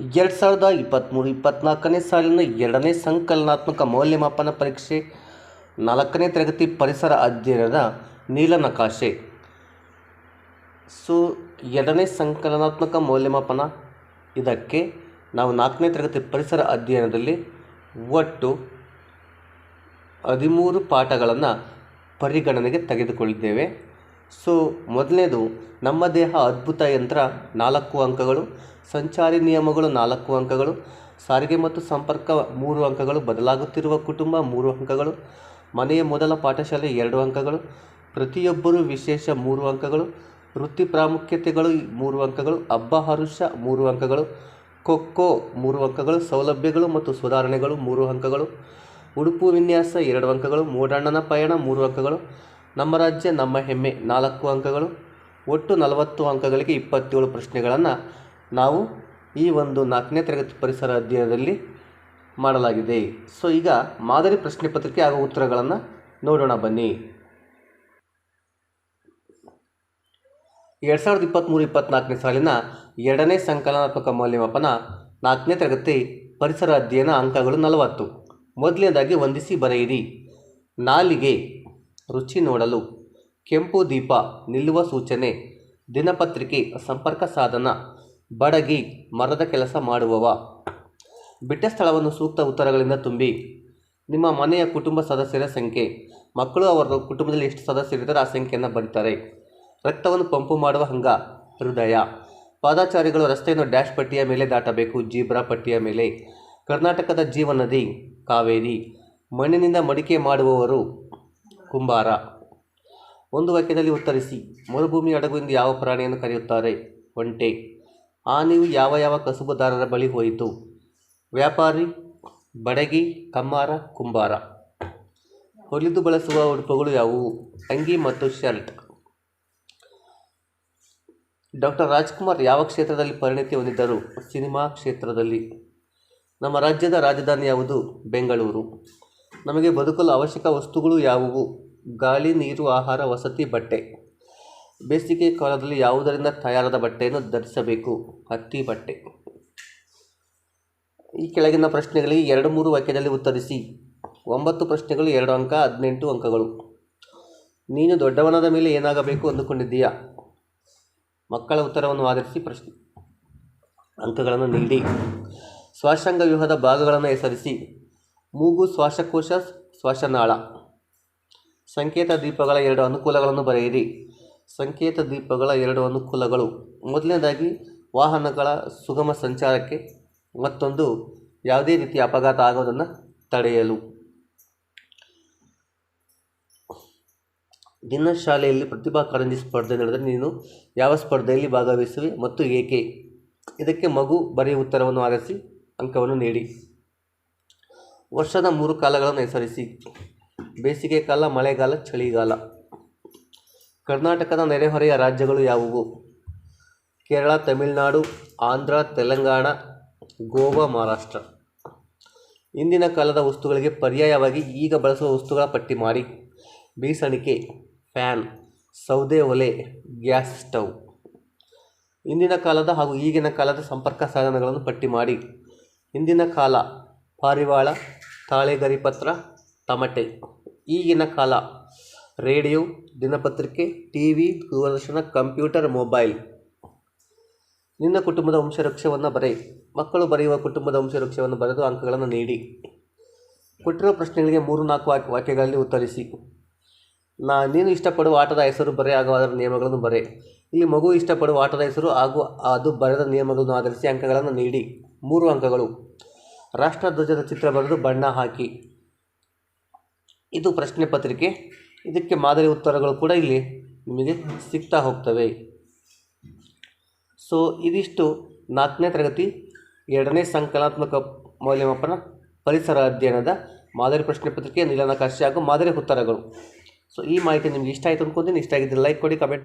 ಎರಡು ಸಾವಿರದ ಇಪ್ಪತ್ತ್ಮೂರು ಇಪ್ಪತ್ತ್ನಾಲ್ಕನೇ ಸಾಲಿನ ಎರಡನೇ ಸಂಕಲನಾತ್ಮಕ ಮೌಲ್ಯಮಾಪನ ಪರೀಕ್ಷೆ, ನಾಲ್ಕನೇ ತರಗತಿ ಪರಿಸರ ಅಧ್ಯಯನದ ನೀಲನಕಾಶೆ. ಸೊ, ಎರಡನೇ ಸಂಕಲನಾತ್ಮಕ ಮೌಲ್ಯಮಾಪನ. ಇದಕ್ಕೆ ನಾವು ನಾಲ್ಕನೇ ತರಗತಿ ಪರಿಸರ ಅಧ್ಯಯನದಲ್ಲಿ ಒಟ್ಟು ಹದಿಮೂರು ಪಾಠಗಳನ್ನು ಪರಿಗಣನೆಗೆ ತೆಗೆದುಕೊಳ್ಳಿದ್ದೇವೆ ಸೊ, ಮೊದಲನೇದು, ನಮ್ಮ ದೇಹ ಅದ್ಭುತ ಯಂತ್ರ ನಾಲ್ಕು ಅಂಕಗಳು, ಸಂಚಾರಿ ನಿಯಮಗಳು ನಾಲ್ಕು ಅಂಕಗಳು, ಸಾರಿಗೆ ಮತ್ತು ಸಂಪರ್ಕ ಮೂರು ಅಂಕಗಳು, ಬದಲಾಗುತ್ತಿರುವ ಕುಟುಂಬ ಮೂರು ಅಂಕಗಳು, ಮನೆಯ ಮೊದಲ ಪಾಠಶಾಲೆ ಎರಡು ಅಂಕಗಳು, ಪ್ರತಿಯೊಬ್ಬರು ವಿಶೇಷ ಮೂರು ಅಂಕಗಳು, ವೃತ್ತಿ ಪ್ರಾಮುಖ್ಯತೆಗಳು ಮೂರು ಅಂಕಗಳು, ಹಬ್ಬ ಹರುಷ ಮೂರು ಅಂಕಗಳು, ಖೋಖೋ ಮೂರು ಅಂಕಗಳು, ಸೌಲಭ್ಯಗಳು ಮತ್ತು ಸುಧಾರಣೆಗಳು ಮೂರು ಅಂಕಗಳು, ಉಡುಪು ವಿನ್ಯಾಸ ಎರಡು ಅಂಕಗಳು ಮೂಡಣ್ಣನ ಪಯಣ ಮೂರು ಅಂಕಗಳು ನಮ್ಮ ರಾಜ್ಯ, ನಮ್ಮ ಹೆಮ್ಮೆ. ನಾಲ್ಕು ಅಂಕಗಳು. ಒಟ್ಟು ನಲವತ್ತು ಅಂಕಗಳಿಗೆ ಇಪ್ಪತ್ತೇಳು ಪ್ರಶ್ನೆಗಳನ್ನು ನಾವು ಈ ಒಂದು ನಾಲ್ಕನೇ ತರಗತಿ ಪರಿಸರ ಅಧ್ಯಯನದಲ್ಲಿ ಮಾಡಲಾಗಿದೆ. ಸೊ ಈಗ ಮಾದರಿ ಪ್ರಶ್ನೆ ಪತ್ರಿಕೆ ಹಾಗೂ ಉತ್ತರಗಳನ್ನು ನೋಡೋಣ ಬನ್ನಿ. ಎರಡು ಸಾವಿರದ ಇಪ್ಪತ್ತ್ಮೂರು ಇಪ್ಪತ್ತ್ನಾಲ್ಕನೇ ಸಾಲಿನ ಎರಡನೇ ಸಂಕಲನಾತ್ಮಕ ಮೌಲ್ಯಮಾಪನ ನಾಲ್ಕನೇ ತರಗತಿ ಪರಿಸರ ಅಧ್ಯಯನ ಅಂಕಗಳು ನಲವತ್ತು. ಮೊದಲನೇದಾಗಿ ವಂದಿಸಿ ಬರೆಯಿರಿ. ನಾಲಿಗೆ ರುಚಿ ನೋಡಲು ಕೆಂಪು ದೀಪ ನಿಲ್ಲುವ ಸೂಚನೆ, ದಿನಪತ್ರಿಕೆ, ಸಂಪರ್ಕ ಸಾಧನ, ಬಡಗಿ, ಮರದ ಕೆಲಸ ಮಾಡುವವ. ಬಿಟ್ಟ ಸ್ಥಳವನ್ನು ಸೂಕ್ತ ಉತ್ತರಗಳಿಂದ ತುಂಬಿ, ನಿಮ್ಮ ಮನೆಯ ಕುಟುಂಬ ಸದಸ್ಯರ ಸಂಖ್ಯೆ, ಮಕ್ಕಳು ಅವರ ಕುಟುಂಬದಲ್ಲಿ ಎಷ್ಟು ಸದಸ್ಯರಿದ್ದಾರೆ ಆ ಸಂಖ್ಯೆಯನ್ನು ಬರೀತಾರೆ ರಕ್ತವನ್ನು ಪಂಪು ಮಾಡುವ ಹಂಗ, ಹೃದಯ. ಪಾದಾಚಾರಿಗಳು ರಸ್ತೆಯನ್ನು ಡ್ಯಾಶ್ ಪಟ್ಟಿಯ ಮೇಲೆ ದಾಟಬೇಕು, ಜೀಬ್ರಾ ಪಟ್ಟಿಯ ಮೇಲೆ. ಕರ್ನಾಟಕದ ಜೀವನದಿ, ಕಾವೇರಿ. ಮಣ್ಣಿನಿಂದ ಮಡಿಕೆ ಮಾಡುವವರು ಕುಂಬಾರ. ಒಂದು ವಾಕ್ಯದಲ್ಲಿ ಉತ್ತರಿಸಿ ಮರುಭೂಮಿ ಹಡಗು ಎಂದು ಯಾವ ಪ್ರಾಣಿಯನ್ನು ಕರೆಯುತ್ತಾರೆ? ಒಂಟೆ. ನೀವು ಯಾವ ಯಾವ ಕಸುಬುದಾರರ ಬಳಿ ಹೋಯಿತು? ವ್ಯಾಪಾರಿ, ಬಡಗಿ, ಕಮ್ಮಾರ, ಕುಂಬಾರ. ಹೊಲಿದು ಬಳಸುವ ಉಡುಪುಗಳು ಯಾವುವು? ಅಂಗಿ ಮತ್ತು ಶರ್ಟ್. ಡಾಕ್ಟರ್ ರಾಜ್ಕುಮಾರ್ ಯಾವ ಕ್ಷೇತ್ರದಲ್ಲಿ ಪರಿಣತಿ ಹೊಂದಿದ್ದರು? ಸಿನಿಮಾ ಕ್ಷೇತ್ರದಲ್ಲಿ. ನಮ್ಮ ರಾಜ್ಯದ ರಾಜಧಾನಿ ಯಾವುದು? ಬೆಂಗಳೂರು. ನಮಗೆ ಬದುಕಲು ಅವಶ್ಯಕ ವಸ್ತುಗಳು ಯಾವುವು? ಗಾಳಿ, ನೀರು, ಆಹಾರ, ವಸತಿ, ಬಟ್ಟೆ. ಬೇಸಿಗೆ ಕಾಲದಲ್ಲಿ ಯಾವುದರಿಂದ ತಯಾರಾದ ಬಟ್ಟೆಯನ್ನು ಧರಿಸಬೇಕು? ಹತ್ತಿ ಬಟ್ಟೆ. ಈ ಕೆಳಗಿನ ಪ್ರಶ್ನೆಗಳಿಗೆ ಎರಡು ಮೂರು ವಾಕ್ಯದಲ್ಲಿ ಉತ್ತರಿಸಿ. ಒಂಬತ್ತು ಪ್ರಶ್ನೆಗಳು, ಎರಡು ಅಂಕ, ಹದಿನೆಂಟು ಅಂಕಗಳು. ನೀನು ದೊಡ್ಡವನಾದ ಮೇಲೆ ಏನಾಗಬೇಕು ಅಂದುಕೊಂಡಿದ್ದೀಯಾ? ಮಕ್ಕಳ ಉತ್ತರವನ್ನು ಆಧರಿಸಿ ಪ್ರಶ್ನೆ. ಅಂಕಗಳನ್ನು ನೀಡಿ. ಸ್ವಾಶಂಗ ವ್ಯೂಹದ ಭಾಗಗಳನ್ನು ಹೆಸರಿಸಿ. ಮೂಗು ಶ್ವಾಸಕೋಶ, ಶ್ವಾಸನಾಳ. ಸಂಕೇತ ದೀಪಗಳ ಎರಡು ಅನುಕೂಲಗಳನ್ನು ಬರೆಯಿರಿ. ಸಂಕೇತ ದೀಪಗಳ ಎರಡು ಅನುಕೂಲಗಳು. ಮೊದಲನೇದಾಗಿ, ವಾಹನಗಳ ಸುಗಮ ಸಂಚಾರಕ್ಕೆ ಮತ್ತೊಂದು ಯಾವುದೇ ರೀತಿಯ ಅಪಘಾತ ಆಗೋದನ್ನು ತಡೆಯಲು. ದಿನ ಶಾಲೆಯಲ್ಲಿ ಪ್ರತಿಭಾ ಕಾರಂಜಿ ಸ್ಪರ್ಧೆ ನಡೆದರೆ ನೀನು ಯಾವ ಸ್ಪರ್ಧೆಯಲ್ಲಿ ಭಾಗವಹಿಸುವೆ ಮತ್ತು ಏಕೆ? ಇದಕ್ಕೆ ಮಗು ಬರೆಯುವ ಉತ್ತರವನ್ನು ಆರಿಸಿ ಅಂಕವನ್ನು ನೀಡಿ. ವರ್ಷದ ಮೂರು ಕಾಲಗಳನ್ನು ಹೆಸರಿಸಿ. ಬೇಸಿಗೆ ಕಾಲ, ಮಳೆಗಾಲ, ಚಳಿಗಾಲ. ಕರ್ನಾಟಕದ ನೆರೆಹೊರೆಯ ರಾಜ್ಯಗಳು ಯಾವುವು? ಕೇರಳ, ತಮಿಳುನಾಡು, ಆಂಧ್ರ, ತೆಲಂಗಾಣ, ಗೋವಾ, ಮಹಾರಾಷ್ಟ್ರ. ಇಂದಿನ ಕಾಲದ ವಸ್ತುಗಳಿಗೆ ಪರ್ಯಾಯವಾಗಿ ಈಗ ಬಳಸುವ ವಸ್ತುಗಳ ಪಟ್ಟಿ ಮಾಡಿ. ಬೀಸಣಿಕೆ, ಫ್ಯಾನ್, ಸೌದೆ ಒಲೆ, ಗ್ಯಾಸ್ ಸ್ಟವ್. ಇಂದಿನ ಕಾಲದ ಹಾಗೂ ಈಗಿನ ಕಾಲದ ಸಂಪರ್ಕ ಸಾಧನಗಳನ್ನು ಪಟ್ಟಿ ಮಾಡಿ. ಇಂದಿನ ಕಾಲ, ಪಾರಿವಾಳ ತಾಳೆಗರಿಪತ್ರ, ತಮಟೆ. ಈಗಿನ ಕಾಲ, ರೇಡಿಯೋ, ದಿನಪತ್ರಿಕೆ ಟಿ ವಿ ದೂರದರ್ಶನ, ಕಂಪ್ಯೂಟರ್, ಮೊಬೈಲ್. ನಿನ್ನ ಕುಟುಂಬದ ವಂಶವೃಕ್ಷವನ್ನು ಬರೆ. ಮಕ್ಕಳು ಬರೆಯುವ ಕುಟುಂಬದ ವಂಶವೃಕ್ಷವನ್ನು ಬರೆದು ಅಂಕಗಳನ್ನು ನೀಡಿ. ಕೊಟ್ಟಿರೋ ಪ್ರಶ್ನೆಗಳಿಗೆ ಮೂರು, ನಾಲ್ಕು ವಾಕ್ಯ ವಾಕ್ಯಗಳಲ್ಲಿ ಉತ್ತರಿಸಿ. ನಾ, ನೀನು ಇಷ್ಟಪಡುವ ಆಟದ ಹೆಸರು ಬರೆ, ಹಾಗೂ ಅದರ ನಿಯಮಗಳನ್ನು ಬರೆ. ಇಲ್ಲಿ ಮಗು ಇಷ್ಟಪಡುವ ಆಟದ ಹೆಸರು, ಹಾಗೂ ಅದು ಬರೆದ ನಿಯಮಗಳನ್ನು ಆಧರಿಸಿ ಅಂಕಗಳನ್ನು ನೀಡಿ. ಮೂರು ಅಂಕಗಳು. ರಾಷ್ಟ್ರಧ್ವಜದ ಚಿತ್ರ ಬರೆದು ಬಣ್ಣ ಹಾಕಿ. ಇದು ಪ್ರಶ್ನೆ ಪತ್ರಿಕೆ. ಇದಕ್ಕೆ ಮಾದರಿ ಉತ್ತರಗಳು ಕೂಡ ಇಲ್ಲಿ ನಿಮಗೆ ಸಿಗ್ತಾ ಹೋಗ್ತವೆ. ಸೊ ಇದಿಷ್ಟು ನಾಲ್ಕನೇ ತರಗತಿ, ಎರಡನೇ ಸಂಕಲಾತ್ಮಕ ಮೌಲ್ಯಮಾಪನ ಪರಿಸರ ಅಧ್ಯಯನದ ಮಾದರಿ ಪ್ರಶ್ನೆ ಪತ್ರಿಕೆ, ನಿಲನಕಾಶಿ ಹಾಗೂ ಮಾದರಿ ಉತ್ತರಗಳು. ಸೊ ಈ ಮಾಹಿತಿ ನಿಮಗೆ ಇಷ್ಟ ಆಯಿತು ಅಂದ್ಕೊಂತೀನಿ ಇಷ್ಟ ಆಗಿದ್ದರೆ ಲೈಕ್ ಕೊಡಿ ಕಮೆಂಟ್